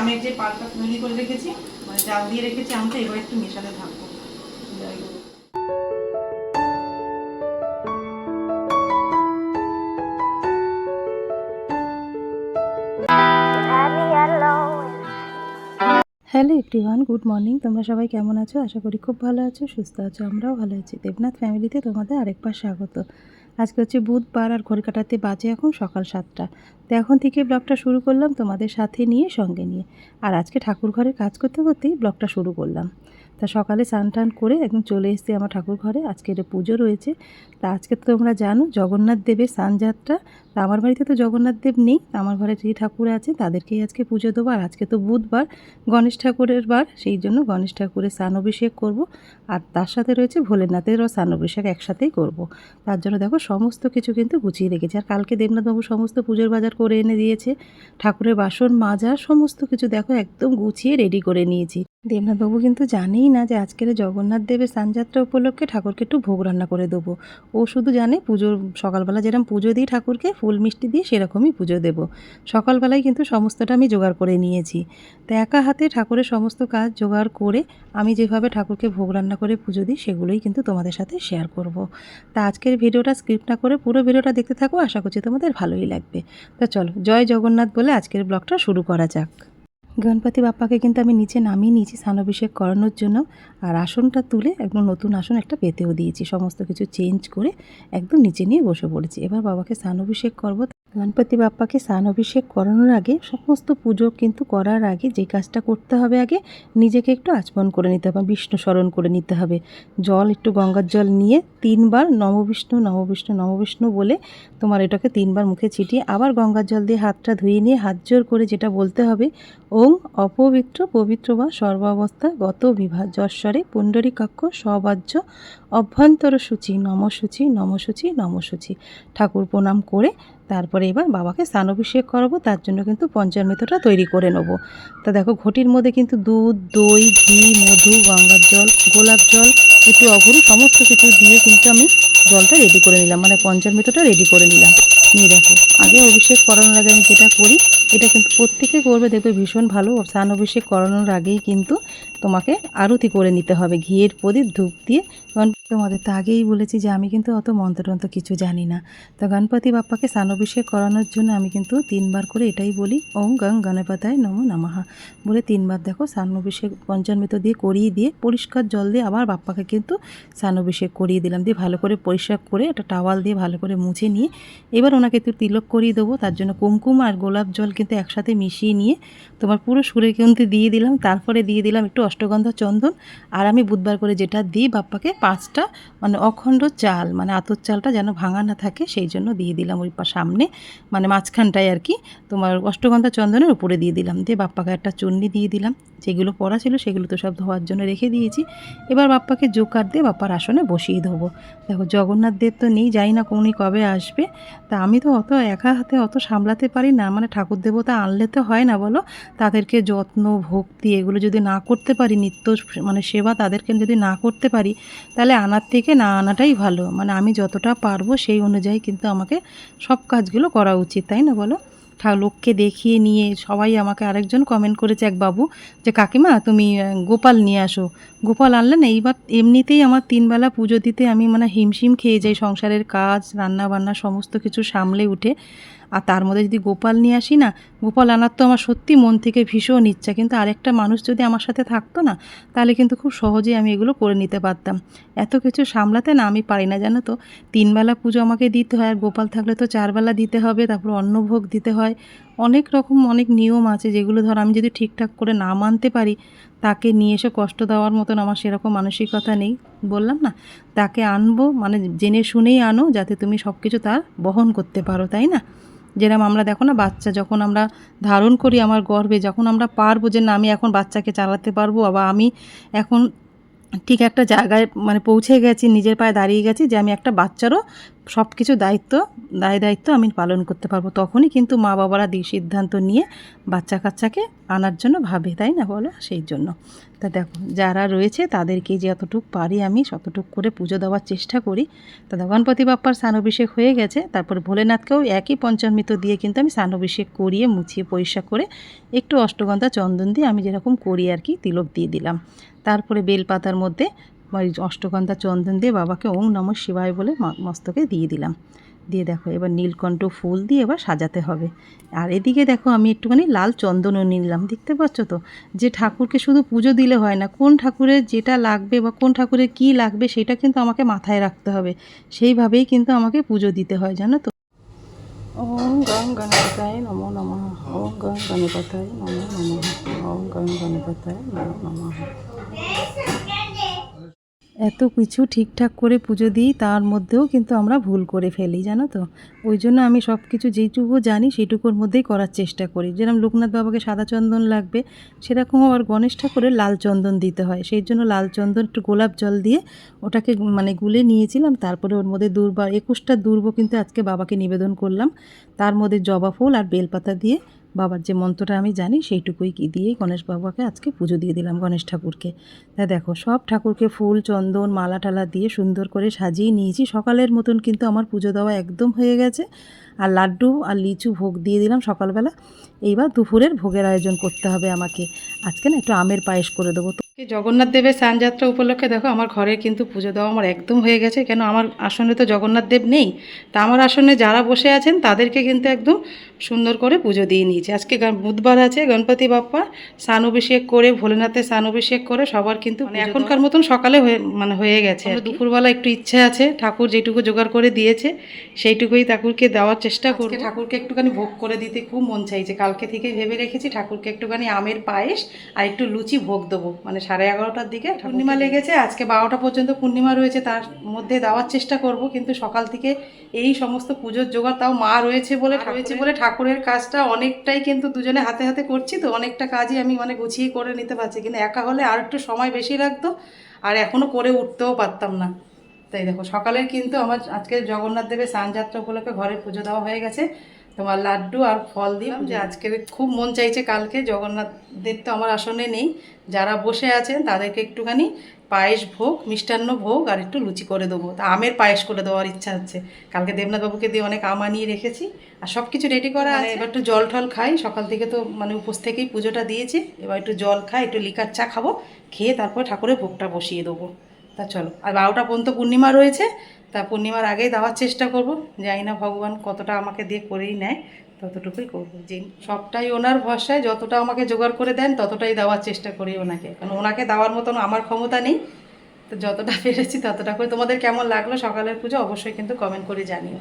আমের যে পালটা তৈরি করে রেখেছি মানে জাল দিয়ে রেখেছি আমটা, এবার একটু মেশাতে থাকব। Hello everyone, good morning. তোমরা সবাই কেমন আছো? আশা করি খুব ভালো আছো, সুস্থ আছো, আমরাও ভালো আছি। দেবনাথ ফ্যামিলিতে তোমাদের আরেকবার স্বাগত। আজকে হচ্ছে বুধবার আর ঘড়ি কাটাতে বাজে এখন সকাল সাতটা। তো এখন থেকে ব্লগটা শুরু করলাম তোমাদের সাথে নিয়ে, সঙ্গে নিয়ে। আর আজকে ঠাকুর ঘরে কাজ করতে করতেই ব্লগটা শুরু করলাম। তা সকালে স্নান টান করে একদম চলে এসেছি আমার ঠাকুর ঘরে। আজকে এটা পুজো রয়েছে। তা আজকে তো তোমরা জানো জগন্নাথ দেবের স্নানযাত্রা তা আমার বাড়িতে তো জগন্নাথ দেব নেই। আমার ঘরে যে ঠাকুর আছে তাদেরকেই আজকে পুজো দেবো। আর আজকে তো বুধবার, গণেশ ঠাকুরের বার। সেই জন্য গণেশ ঠাকুরের স্নান অভিষেক করব। আর তার সাথে রয়েছে ভোলেনাথেরও স্নান অভিষেক একসাথেই করব। তার জন্য দেখো সমস্ত কিছু কিন্তু গুছিয়ে রেখেছি। আর কালকে দেবনাথবাবু সমস্ত পুজোর বাজার করে এনে দিয়েছে। ঠাকুরের বাসন মাজা, সমস্ত কিছু দেখো একদম গুছিয়ে রেডি করে নিয়েছি। দেবনাথবাবু কিন্তু জানেই না যে আজকের জগন্নাথ দেবের স্নানযাত্রা উপলক্ষে ঠাকুরকে একটু ভোগ রান্না করে দেবো। ও শুধু জানে পুজোর সকালবেলা যেরকম পুজো দিই ঠাকুরকে, ফুল মিষ্টি দিয়ে সেরকমই পুজো দেব। সকালবেলায় কিন্তু সমস্তটা আমি জোগাড় করে নিয়েছি। তো একা হাতে ঠাকুরের সমস্ত কাজ জোগাড় করে আমি যেভাবে ঠাকুরকে ভোগ রান্না করে পুজো দিই সেগুলোই কিন্তু তোমাদের সাথে শেয়ার করব। তা আজকের ভিডিওটা স্ক্রিপ্ট না করে পুরো ভিডিওটা দেখতে থাকো, আশা করছি তোমাদের ভালোই লাগবে। তো চলো, জয় জগন্নাথ বলে আজকের ব্লগটা শুরু করা যাক। গণপতি বাপ্পাকে কিন্তু আমি নিচে নামিয়ে নিয়েছি স্নানাভিষেক করানোর জন্য। আর আসনটা তুলে একদম নতুন আসন একটা পেতেও দিয়েছি। সমস্ত কিছু চেঞ্জ করে একদম নিচে নিয়ে বসে পড়েছি। এবার বাবাকে স্নানাভিষেক করব। গণপতি বাপ্পাকে স্নান অভিষেক করানোর আগে সমস্ত পুজো কিন্তু করার আগে যে কাজটা করতে হবে আগে নিজেকে একটু আচমন করে নিতে হবে, বিষ্ণু স্মরণ করে নিতে হবে। জল, একটু গঙ্গার জল নিয়ে তিনবার নববিষ্ণু নববিষ্ণু নববিষ্ণু বলে তোমার এটাকে তিনবার মুখে ছিটিয়ে আবার গঙ্গার জল দিয়ে হাতটা ধুয়ে নিয়ে হাত জোর করে যেটা বলতে হবে, ওং অপবিত্র পবিত্র বা সর্বাবস্থা গত বিভা যশ্বরে পুণ্ডরী কক্ষ সবাজ্য অভ্যন্তর সূচি নমসূচি নমসূচি নমসূচি। ঠাকুর প্রণাম করে তারপরে এবার বাবাকে স্নান অভিষেক করাবো, তার জন্য কিন্তু পঞ্চামৃতটা তৈরি করে নেব। তা দেখো, ঘটির মধ্যে কিন্তু দুধ, দই, ঘি, মধু, গঙ্গার জল, গোলাপ জল, একটু অঘরু সমস্ত কিছু দিয়ে কিন্তু আমি জলটা রেডি করে নিলাম মানে পঞ্চামৃতটা রেডি করে নিলাম। নিয়ে দেখো, আগে অভিষেক করানোর আগে আমি যেটা করি, এটা কিন্তু প্রত্যেকে করবে, দেখবে ভীষণ ভালো। স্নান অভিষেক করানোর আগেই কিন্তু তোমাকে আরতি করে নিতে হবে, ঘিয়ের প্রদীপ ধূপ দিয়ে। কারণ তোমাদের তো আগেই বলেছি যে আমি কিন্তু অত মন্ত্রতন্ত্র কিছু জানি না। তো গণপতি বাপ্পাকে স্নান অভিষেক করানোর জন্য আমি কিন্তু তিনবার করে এটাই বলি, ওং গং গণপতায় নম নমঃ। বলে তিনবার দেখো স্নান অভিষেক পঞ্চামৃত দিয়ে করিয়ে দিয়ে পরিষ্কার জল দিয়ে আবার বাপ্পাকে কিন্তু স্নান অভিষেক করিয়ে দিলাম। দিয়ে ভালো করে পরিষ্কার করে একটা টাওয়াল দিয়ে ভালো করে মুছে নিয়ে এবার ওনাকে একটু তিলক করিয়ে দেবো। তার জন্য কুমকুম আর গোলাপ জল কিন্তু একসাথে মিশিয়ে নিয়ে তোমার পুরো সুরে কিন্তু দিয়ে দিলাম। তারপরে দিয়ে দিলাম একটু অষ্টগন্ধা চন্দন। আর আমি বুধবার করে যেটা দিই বাপ্পাকে পাঁচটা মানে অখণ্ড চাল মানে আতর চালটা যেন ভাঙা না থাকে, সেই জন্য দিয়ে দিলাম ওই সামনে মানে মাঝখানটায় আর কি, তোমার অষ্টগন্ধা চন্দনের উপরে দিয়ে দিলাম, দিয়ে বাপ্পাকে একটা চুন্নি দিয়ে দিলাম, যেগুলো পড়া ছিল সেগুলো তো সব ধোয়ার জন্য রেখে দিয়েছি, এবার বাপ্পাকে জোকার দিয়ে বাপ্পার আসনে বসিয়ে দেবো দেখো, জগন্নাথ দেব তো নেই, জানি না কোনি কবে আসবে, তা আমি তো অত একা হাতে অত সামলাতে পারি না মানে ঠাকুর দেবতা আনলে তো হয় না বলো, তাদেরকে যত্ন, ভক্তি, এগুলো যদি না করতে পারি, নিত্য মানে সেবা তাদেরকে যদি না করতে পারি, তাহলে আনার থেকে না আনাটাই ভালো। মানে আমি যতটা পারব সেই অনুযায়ী কিন্তু আমাকে সব কাজগুলো করা উচিত, তাই না বলো? লোককে দেখিয়ে নিয়ে সবাই আমাকে আরেকজন কমেন্ট করেছে এক বাবু যে, কাকিমা, তুমি গোপাল নিয়ে আসো। গোপাল আনলে না এইবার এমনিতেই আমার তিনবেলা পুজো দিতে আমি মানে হিমশিম খেয়ে যাই, সংসারের কাজ রান্না বান্না সমস্ত কিছু সামলে উঠে। আর তার মধ্যে যদি গোপাল নিয়ে আসি না, গোপাল আনার তো আমার সত্যি মন থেকে ভীষণ ইচ্ছা। কিন্তু আরেকটা মানুষ যদি আমার সাথে থাকতো না, তাহলে কিন্তু খুব সহজেই আমি এগুলো করে নিতে পারতাম। এত কিছু সামলাতে না আমি পারি না, জানো তো? তিনবেলা পুজো আমাকে দিতে হয়, আর গোপাল থাকলে তো চারবেলা দিতে হবে, তারপর অন্নভোগ দিতে হয়। অনেক রকম অনেক নিয়ম আছে, যেগুলো ধর আমি যদি ঠিকঠাক করে না মানতে পারি, তাকে নিয়ে এসে কষ্ট দেওয়ার মতন আমার সেরকম মানসিকতা নেই, বললাম না? তাকে আনব মানে জেনে শুনেই আনো, যাতে তুমি সব কিছু তার বহন করতে পারো, তাই না? যেরকম আমরা দেখো না, বাচ্চা যখন আমরা ধারণ করি আমার গর্বে যখন আমরা পারব যে না, আমি এখন বাচ্চাকে চালাতে পারব বা আমি এখন ঠিক একটা জায়গায় মানে পৌঁছে গেছি, নিজের পায়ে দাঁড়িয়ে গেছি যে আমি একটা বাচ্চারও সব কিছু দায়িত্ব, দায় দায়িত্ব আমি পালন করতে পারব তখনই কিন্তু মা বাবারা দি সিদ্ধান্ত নিয়ে বাচ্চা কাচ্চাকে আনার জন্য ভাবে, তাই না বলো? সেই জন্য। তা দেখো, যারা রয়েছে তাদেরকে যতটুক পারি আমি ততটুক করে পুজো দেওয়ার চেষ্টা করি। তা গণপতি বাপ্পার স্নানাভিষেক হয়ে গেছে, তারপর ভোলেনাথকেও একই পঞ্চামৃত দিয়ে কিন্তু আমি স্নানাভিষেক করিয়ে মুছিয়ে পরিষ্কার করে একটু অষ্টগন্ধা চন্দন দিয়ে আমি যেরকম করি আর কি, তিলক দিয়ে দিলাম। তারপরে বেলপাতার মধ্যে অষ্টগন্ধা চন্দন দিয়ে বাবাকে ওং নম শিবায় বলে মস্তকে দিয়ে দিলাম। দিয়ে দেখো এবার নীলকণ্ঠ ফুল দিয়ে এবার সাজাতে হবে। আর এদিকে দেখো আমি একটুখানি লাল চন্দনও নিলাম, দেখতে পাচ্ছ তো? যে ঠাকুরকে শুধু পুজো দিলে হয় না, কোন ঠাকুরের যেটা লাগবে বা কোন ঠাকুরের কী লাগবে সেটা কিন্তু আমাকে মাথায় রাখতে হবে। সেইভাবেই কিন্তু আমাকে পুজো দিতে হয়, জানো তো? ওম গং গণপতায় নমো নমঃ, ওম গং গণপতায় নমো নমঃ, ওম গণপতায় নমঃ। এত কিছু ঠিকঠাক করে পুজো দিই, তার মধ্যেও কিন্তু আমরা ভুল করে ফেলি, জানো তো? ওই জন্য আমি সব কিছু যেইটুকু জানি সেইটুকুর মধ্যেই করার চেষ্টা করি। যেরকম লোকনাথ বাবাকে সাদা চন্দন লাগবে সেরকম আবার গণেশ ঠাকুরের লাল চন্দন দিতে হয়। সেই জন্য লাল চন্দন, একটু গোলাপ জল দিয়ে ওটাকে মানে গুলে নিয়েছিলাম, তারপরে ওর মধ্যে দুর্বা, একুশটা দুর্ব কিন্তু আজকে বাবাকে নিবেদন করলাম। তার মধ্যে জবা ফুল আর বেলপাতা দিয়ে বাবার যে মন্ত্রটা আমি জানি সেইটুকুই কি দিয়ে গণেশ বাবাকে আজকে পুজো দিয়ে দিলাম গণেশ ঠাকুরকে। তা দেখো, সব ঠাকুরকে ফুল, চন্দন, মালা টালা দিয়ে সুন্দর করে সাজিয়ে নিয়েছি। সকালের মতন কিন্তু আমার পুজো দেওয়া একদম হয়ে গেছে। আর লাড্ডু আর লিচু ভোগ দিয়ে দিলাম সকালবেলা। এইবার দুপুরের ভোগের আয়োজন করতে হবে আমাকে। আজকে না একটু আমের পায়েস করে দেবো। তো জগন্নাথ দেবের স্নানযাত্রা উপলক্ষে দেখো আমার ঘরে কিন্তু পুজো দেওয়া আমার একদম হয়ে গেছে। কেন আমার আসনে তো জগন্নাথ দেব নেই তা আমার আসনে যারা বসে আছেন তাদেরকে কিন্তু একদম সুন্দর করে পুজো দিয়ে নিয়েছি। আজকে বুধবার আছে গণপতি বাপ্পা স্নান অভিষেক করে ভোলেনাথের স্নান অভিষেক করে সবার কিন্তু মানে এখনকার মতন সকালে হয়ে মানে হয়ে গেছে দুপুরবেলা একটু ইচ্ছে আছে ঠাকুর যেটুকু জোগাড় করে দিয়েছে সেইটুকুই ঠাকুরকে দেওয়ার চেষ্টা করব। ঠাকুরকে একটুখানি ভোগ করে দিতে খুব মন চাইছে। কালকে থেকে ভেবে রেখেছি ঠাকুরকে একটুখানি আমের পায়েস আর একটু লুচি ভোগ দেবো। মানে সাড়ে এগারোটার দিকে পূর্ণিমা লেগেছে আজকে বারোটা পর্যন্ত পূর্ণিমা রয়েছে তার মধ্যে দেওয়ার চেষ্টা করব কিন্তু সকাল থেকে এই সমস্ত পুজোর জোগাড় তাও মা রয়েছে বলে রয়েছে বলে ঠাকুরের কাজটা অনেকটাই কিন্তু দুজনে হাতে হাতে করছি তো অনেকটা কাজই আমি মানে গুছিয়ে করে নিতে পারছি কিন্তু একা হলে আর একটু সময় বেশি লাগতো আর এখনও করে উঠতেও পারতাম না। তাই দেখো সকালের কিন্তু আমার আজকে জগন্নাথ দেবের স্নানযাত্রা উপলক্ষে ঘরে পুজো দেওয়া হয়ে গেছে। তোমার লাড্ডু আর ফল দিয়ে যে আজকে খুব মন চাইছে কালকে জগন্নাথ দেব তো আমার আসনে নেই। যারা বসে আছেন তাদেরকে একটুখানি পায়েস ভোগ মিষ্টান্ন ভোগ আর একটু লুচি করে দেবো। তা আমের পায়েস করে দেওয়ার ইচ্ছা হচ্ছে। কালকে দেবনাথ বাবুকে দিয়ে অনেক আম আনিয়ে রেখেছি। আর সব কিছু রেডি করা আছে। এবার একটু জল টল খাই। সকাল থেকে তো মানে উপোস থেকেই পুজোটা দিয়েছি। এবার একটু জল খাই একটু লিকার চা খাব। খেয়ে তারপর ঠাকুরের ভোগটা বসিয়ে দেবো। তা চলো। আর বারোটা পর্যন্ত পূর্ণিমা রয়েছে। তা পূর্ণিমার আগেই দেওয়ার চেষ্টা করব। জানি না ভগবান কতটা আমাকে দিয়ে করেই নেয়, ততটুকুই করব। যে সবটাই ওনার ভরসায়, যতটা আমাকে জোগাড় করে দেন, ততটাই দেওয়ার চেষ্টা করি ওনাকে। কারণ ওনাকে দেওয়ার মতন আমার ক্ষমতা নেই। তো যতটা পেরেছি ততটা করে। তোমাদের কেমন লাগল সকালের পুজো অবশ্যই কিন্তু কমেন্ট করে জানিও।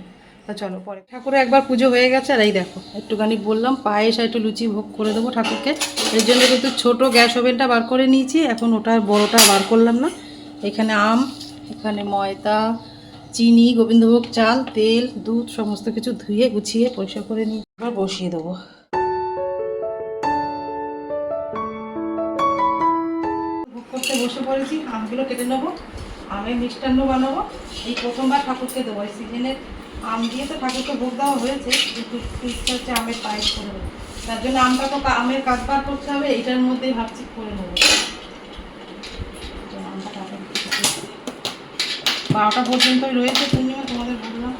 তো চলো, পরে ঠাকুরে একবার পুজো হয়ে গেছে। আর এই দেখো, একটুখানি বললাম, পায়েস আর একটু লুচি ভোগ করে দেবো ঠাকুরকে। এর জন্য কিন্তু ছোটো গ্যাস ওভেনটা বার করে নিয়েছি। এখন ওটা বড়োটা বার করলাম না। এখানে আম, এখানে ময়দা চিনি, গোবিন্দভোগ, চাল, তেল, দুধ, সমস্ত কিছু ধুয়ে, গুছিয়ে, পরিষ্কার করে নিয়ে এবার বসিয়ে দেবো। ভোগ করতে বসে পড়েছি, আমগুলো কেটে নেব, আমের মিষ্টান্ন বানাবো। এই প্রথমবার ঠাকুরকে দেবো, এই সিজনের আম দিয়ে তো ঠাকুরকে ভোগ দেওয়া হয়েছে, কিন্তু ইচ্ছা হচ্ছে আমের পায়েস করে দেবো তার জন্য আমটা তো আমের কাজ বার করতে হবে, এইটার মধ্যেই ভাবছি করে নেব তো আমটা কাটা বারোটা পর্যন্তই রয়েছে, পূর্ণিমা তোমাদের বললাম।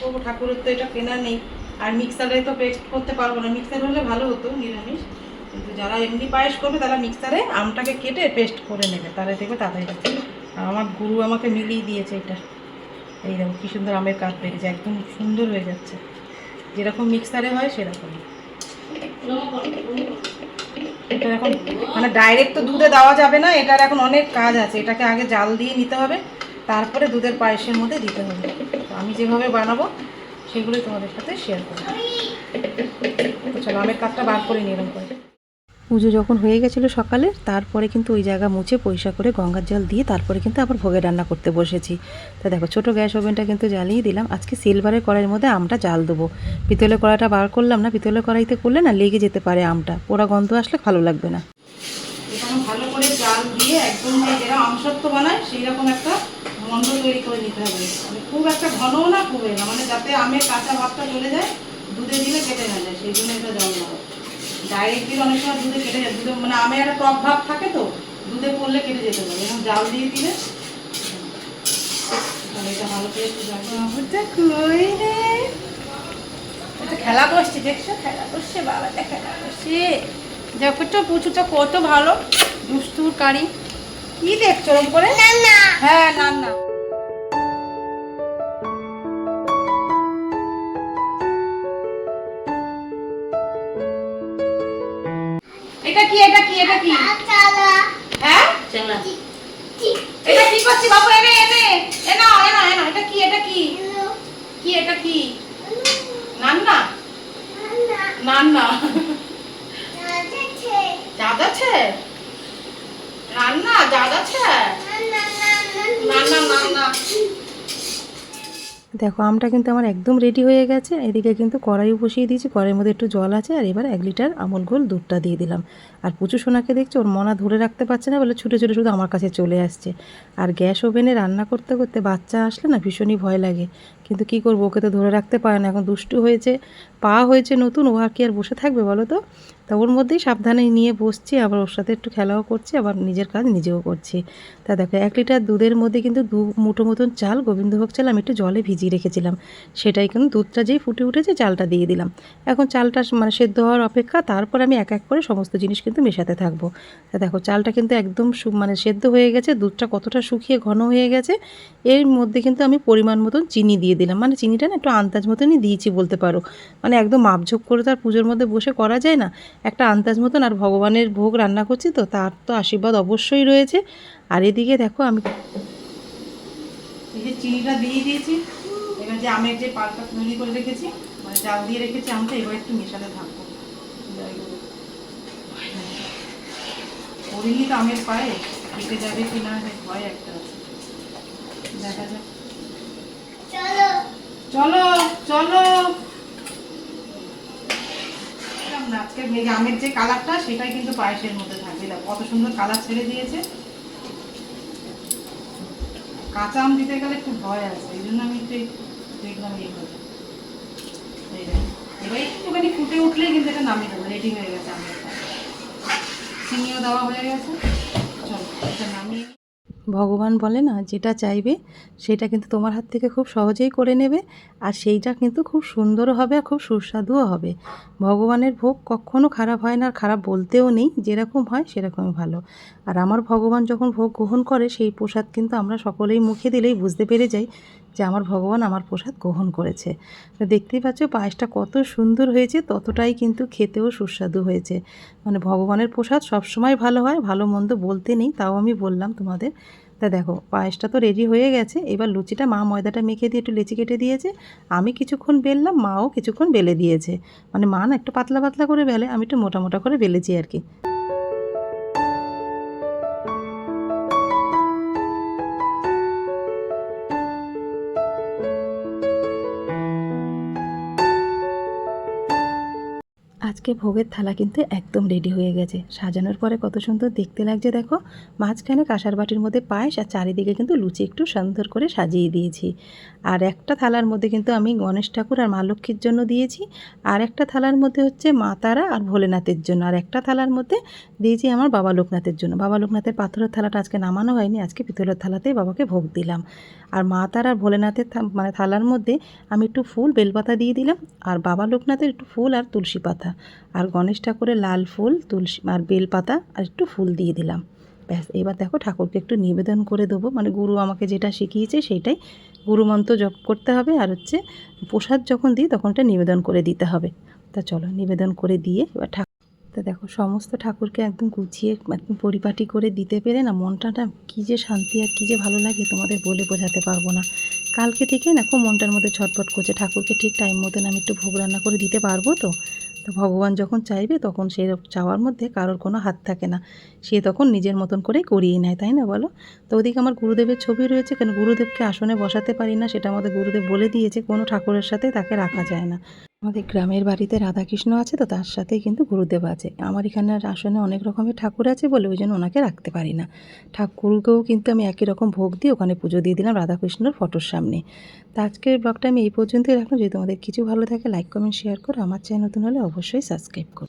করব ঠাকুরের তো এটা কেনা নেই। আর মিক্সারে তো পেস্ট করতে পারব না। মিক্সার হলে ভালো হতো, নিরামিষ। কিন্তু যারা এমনি পায়েস করবে, তারা মিক্সারে আমটাকে কেটে পেস্ট করে নেবে। তারা দেখবে যাচ্ছে আর আমার গুরু আমাকে মিলিয়ে দিয়েছে এটা। এই দেখো, কী সুন্দর আমের কাঠ বেরিয়েছে। একদম সুন্দর হয়ে যাচ্ছে। যেরকম মিক্সারে হয়, সেরকমই। এটা এখন মানে ডাইরেক্ট তো দুধে দেওয়া যাবে না, এটার এখন অনেক কাজ আছে। এটাকে আগে জাল দিয়ে নিতে হবে। তারপরে দুধের পায়েসের মধ্যে দিতে হবে। তো আমি যেভাবে বানাবো, সেগুলোই তোমাদের সাথে শেয়ার করব। চলো আমের কাঠটা বার করে নিলাম করে। পুজো যখন হয়ে গেছিল সকালে, তারপরে কিন্তু ওই জায়গা মুছে পয়সা করে গঙ্গার জল দিয়ে তারপরে কিন্তু আবার ভোগে রান্না করতে বসেছি। তা দেখো, ছোটো গ্যাস ওভেনটা কিন্তু জ্বালিয়ে দিলাম। আজকে সিলভারের কড়াইয়ের মধ্যে আমটা জাল দেবো। পিতলের কড়াইটা বার করলাম না, পিতলের কড়াইতে করলে না লেগে যেতে পারে আমটা। পোড়া গন্ধ আসলে ভালো লাগবে না। ভালো করে জাল দিয়ে একদম আমসত্ব বানায় সেই রকম একটা মন্ড তৈরি করে নিতে হবে। মানে খুব একটা ঘনও না খুবই না। মানে যাতে আমের কাঁচা ভাবটা চলে যায় দুধে দিলে কেটে না যায় সেই জন্য এটা জল দেওয়া ডাইরেক্ট দিলে অনেক সময় দুধে কেটে যায় দুধে মানে আমের একটা টক ভাব থাকে তো দুধে পড়লে কেটে যেতে পারে। এবং জাল দিয়ে দিলে। এটা ভালো করে একটু কই রে? এটা খেলা করছে দেখছ? খেলা করছে বাবাটা খেলা করছে। জ্যাকেটটা পুচুটা কত ভালো। দুষ্টুর কারি। কি দেখছ ওরকম করে? হ্যাঁ না না এটা কি এটা কি এটা কি? হ্যাঁ? এটা কি করছি বাবু? এনে এনে এনা এনা এনা এটা কি এটা কি? কি এটা কি? নান্না? নান্না। রান্না নান্না দেখো, আমটা কিন্তু আমার একদম রেডি হয়ে গেছে। এদিকে কিন্তু কড়াইও বসিয়ে দিয়েছি, কড়াইয়ের মধ্যে একটু জল আছে, আর এবার এক লিটার আমল গোল দুধটা দিয়ে দিলাম। আর পুচু সোনাকে দেখছি, ওর মনা ধরে রাখতে পারছে না, বলে ছুটে ছুটে শুধু আমার কাছে চলে আসছে। আর গ্যাস ওভেনে রান্না করতে করতে বাচ্চা আসলে না ভীষণই ভয় লাগে। কিন্তু কি করব, ওকে তো ধরে রাখতে পারে না। এখন দুষ্টু হয়েছে, পা হয়েছে নতুন, ও আর কি আর বসে থাকবে বলো তো? তা ওর মধ্যেই সাবধানে নিয়ে বসছি, আবার ওর সাথে একটু খেলাও করছি, আবার নিজের কাজ নিজেও করছি। তা দেখো, এক লিটার দুধের মধ্যে কিন্তু দু মুঠো মতন চাল, গোবিন্দভোগ চাল আমি একটু জলে ভিজিয়ে রেখেছিলাম। সেটাই কিন্তু দুধটা যেই ফুটে উঠেছে, চালটা দিয়ে দিলাম। এখন চালটা মানে সেদ্ধ হওয়ার অপেক্ষা, তারপর আমি এক এক করে সমস্ত জিনিস কিন্তু মেশাতে থাকব। তা দেখো, চালটা কিন্তু একদম মানে সেদ্ধ হয়ে গেছে, দুধটা কতটা শুকিয়ে ঘন হয়ে গেছে, এর মধ্যে কিন্তু আমি পরিমাণ মতন চিনি দিয়ে দিলাম। মানে চিনিটা না একটু আন্দাজ মতনই দিয়েছি বলতে পারো। মানে একদম মাপঝোপ করে তো আর পুজোর মধ্যে বসে করা যায় না। একটা আন্দাজ মতন আর ভগবানের ভোগ রান্না করছি তো, তার তো আশীর্বাদ অবশ্যই রয়েছে। আর এদিকে দেখো আমি এই যে চিনিটা দিয়ে দিয়েছি, এবার যে আমের যে পালটা তৈরি করে রেখেছি মানে জাল দিয়ে রেখেছি আমটা, এবার একটু মেশাতে থাকব। করিনি তো আমের পায়ে, কেটে যাবে কি না ভয় একটা দেখা যাক। চলো চলো। আজকে আমের যে কালারটা সেটাই কিন্তু পায়েসের মধ্যে থাকবে কত সুন্দর কালার ছেড়ে দিয়েছে। কাঁচা আম দিতে গেলে একটু ভয় আছে, এই জন্য আমি একটু দেখলাম এই করে এবার একটুখানি ফুটে উঠলেই কিন্তু এটা নামিয়ে দেবো রেডি হয়ে গেছে আমের। চিনিও দেওয়া হয়ে গেছে। চলো, এটা নামিয়ে। ভগবান বলে না, যেটা চাইবে সেটা কিন্তু তোমার হাত থেকে খুব সহজেই করে নেবে আর সেইটা কিন্তু খুব সুন্দরও হবে আর খুব সুস্বাদুও হবে। ভগবানের ভোগ কখনও খারাপ হয় না আর খারাপ বলতেও নেই, যেরকম হয় সেরকমই ভালো। আর আমার ভগবান যখন ভোগ গ্রহণ করে সেই প্রসাদ কিন্তু আমরা সকলেই মুখে দিলেই বুঝতে পেরে যাই যে আমার ভগবান আমার প্রসাদ গ্রহণ করেছে। তো দেখতেই পাচ্ছ পায়েসটা কত সুন্দর হয়েছে, ততটাই কিন্তু খেতেও সুস্বাদু হয়েছে। মানে ভগবানের প্রসাদ সবসময় ভালো হয়, ভালো মন্দ বলতে নেই, তাও আমি বললাম তোমাদের। তা দেখো, পায়েসটা তো রেডি হয়ে গেছে, এবার লুচিটা মা ময়দাটা মেখে দিয়ে একটু লেচি কেটে দিয়েছে। আমি কিছুক্ষণ বেললাম, মাও কিছুক্ষণ বেলে দিয়েছে। মানে মা না একটু পাতলা পাতলা করে বেলে, আমি একটু মোটা মোটা করে বেলেছি আর কি। আজকে ভোগের থালা কিন্তু একদম রেডি হয়ে গেছে। সাজানোর পরে কত সুন্দর দেখতে লাগছে, দেখো। মাঝখানে কাঁসার বাটির মধ্যে পায়েস আর চারিদিকে কিন্তু লুচি একটু সুন্দর করে সাজিয়ে দিয়েছি। আর একটা থালার মধ্যে কিন্তু আমি গণেশ ঠাকুর আর মা লক্ষ্মীর জন্য দিয়েছি। আর একটা থালার মধ্যে হচ্ছে মা তারা আর ভোলেনাথের জন্য। আর একটা থালার মধ্যে দিয়েছি আমার বাবা লোকনাথের জন্য। বাবা লোকনাথের পাথরের থালাটা আজকে নামানো হয়নি, আজকে পিতলের থালাতেই বাবাকে ভোগ দিলাম। আর মা তারা আর ভোলেনাথের মানে থালার মধ্যে আমি একটু ফুল বেলপাতা দিয়ে দিলাম। আর বাবা লোকনাথের একটু ফুল আর তুলসী পাতা। আর গণেশ ঠাকুরের লাল ফুল, তুলসী আর বেলপাতা আর একটু ফুল দিয়ে দিলাম। ব্যাস, এবার দেখো ঠাকুরকে একটু নিবেদন করে দেবো। মানে গুরু আমাকে যেটা শিখিয়েছে সেইটাই। গুরুমন্ত্র জপ করতে হবে আর হচ্ছে প্রসাদ যখন দিই তখন ওটা নিবেদন করে দিতে হবে। তা চলো, নিবেদন করে দিয়ে এবার ঠাকুর তা দেখো, সমস্ত ঠাকুরকে একদম গুছিয়ে একদম পরিপাটি করে দিতে পেরে না মনটা না কী যে শান্তি আর কী যে ভালো লাগে তোমাদের বলে বোঝাতে পারব না। কালকে থেকে না খুব মনটার মধ্যে ছটফট করছে। ঠাকুরকে ঠিক টাইম মতন আমি একটু ভোগ রান্না করে দিতে পারব তো? তো ভগবান যখন চাইবে তখন সেই চাওয়ার মধ্যে কারোর কোনো হাত থাকে না। সে তখন নিজের মতন করে করিয়ে নেয়, তাই না বলো? তো ওদিকে আমার গুরুদেবের ছবি রয়েছে কেন? গুরুদেবকে আসনে বসাতে পারি না, সেটা আমাদের গুরুদেব বলে দিয়েছে, কোনো ঠাকুরের সাথে তাকে রাখা যায় না। আমাদের গ্রামের বাড়িতে রাধাকৃষ্ণ আছে তো, তার সাথেই কিন্তু গুরুদেব আছে। আমার এখানে আসনে অনেক রকমের ঠাকুর আছে বলে ওই জন্য ওনাকে রাখতে পারি না। ঠাকুরকেও কিন্তু আমি একই রকম ভোগ দিয়ে ওখানে পুজো দিয়ে দিলাম রাধাকৃষ্ণর ফটোর সামনে। তো আজকের ব্লগটা আমি এই পর্যন্তই রাখলাম। যদি তোমাদের কিছু ভালো থাকে লাইক কমেন্ট শেয়ার করো। আমার চ্যানেল নতুন হলে অবশ্যই সাবস্ক্রাইব করো।